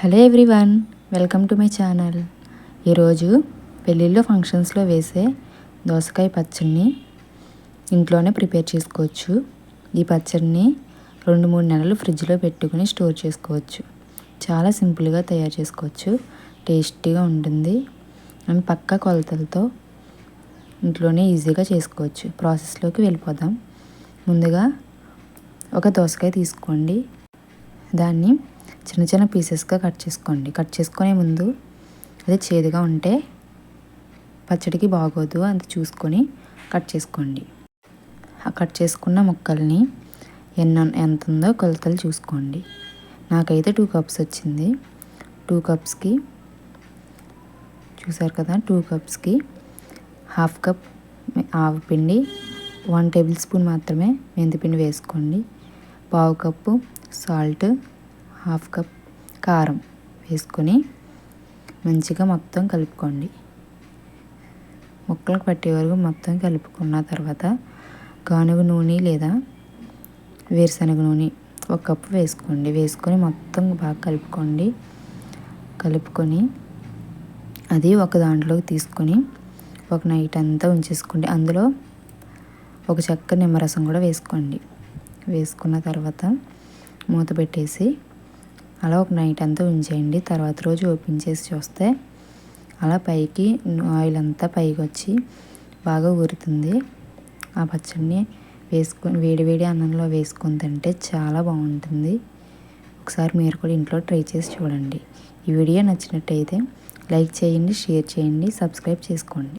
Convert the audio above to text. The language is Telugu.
Hello everyone welcome to my channel. ఈరోజు పెళ్ళిళ్ళు ఫంక్షన్స్లో వేసే దోసకాయ పచ్చడిని ఇంట్లోనే ప్రిపేర్ చేసుకోవచ్చు. ఈ పచ్చడిని రెండు మూడు నెలలు ఫ్రిడ్జ్లో పెట్టుకుని స్టోర్ చేసుకోవచ్చు. చాలా సింపుల్గా తయారు చేసుకోవచ్చు. టేస్టీగా ఉంటుంది. అండ్ పక్క కొలతలతో ఇంట్లోనే ఈజీగా చేసుకోవచ్చు. ప్రాసెస్లోకి వెళ్ళిపోదాం. ముందుగా ఒక దోసకాయ తీసుకోండి. దాన్ని చిన్న చిన్న పీసెస్గా కట్ చేసుకోండి. కట్ చేసుకునే ముందు అది చేదుగా ఉంటే పచ్చడికి బాగోదు అది చూసుకొని కట్ చేసుకోండి. ఆ కట్ చేసుకున్న ముక్కల్ని ఎన్న ఎంత ఉందో కొలతలు చూసుకోండి. నాకైతే టూ కప్స్ వచ్చింది. టూ కప్స్కి చూసారు కదా టూ కప్స్కి హాఫ్ కప్ ఆవు పిండి వన్ టేబుల్ స్పూన్ మాత్రమే మెంతిపిండి వేసుకోండి. పావు కప్పు సాల్ట్ హాఫ్ కప్ కారం వేసుకొని మంచిగా మొత్తం కలుపుకోండి. ముక్కలు పట్టే వరకు మొత్తం కలుపుకున్న తర్వాత గానుగ నూనె లేదా వేరుశనగ నూనె ఒక కప్పు వేసుకోండి. వేసుకొని మొత్తం బాగా కలుపుకోండి. కలుపుకొని అది ఒక దాంట్లోకి తీసుకొని ఒక నైట్ అంతా ఉంచేసుకోండి. అందులో ఒక చెక్క నిమ్మరసం కూడా వేసుకోండి. వేసుకున్న తర్వాత మూత పెట్టేసి అలా ఒక నైట్ అంతా ఉంచేయండి. తర్వాత రోజు ఓపెన్ చేసి చూస్తే అలా పైకి ఆయిల్ అంతా పైకి వచ్చి బాగా ఊరుతుంది. ఆ పచ్చడిని వేసుకొని వేడి వేడి అన్నంలో వేసుకొని తింటే చాలా బాగుంటుంది. ఒకసారి మీరు కూడా ఇంట్లో ట్రై చేసి చూడండి. ఈ వీడియో నచ్చినట్టయితే లైక్ చేయండి షేర్ చేయండి సబ్స్క్రైబ్ చేసుకోండి.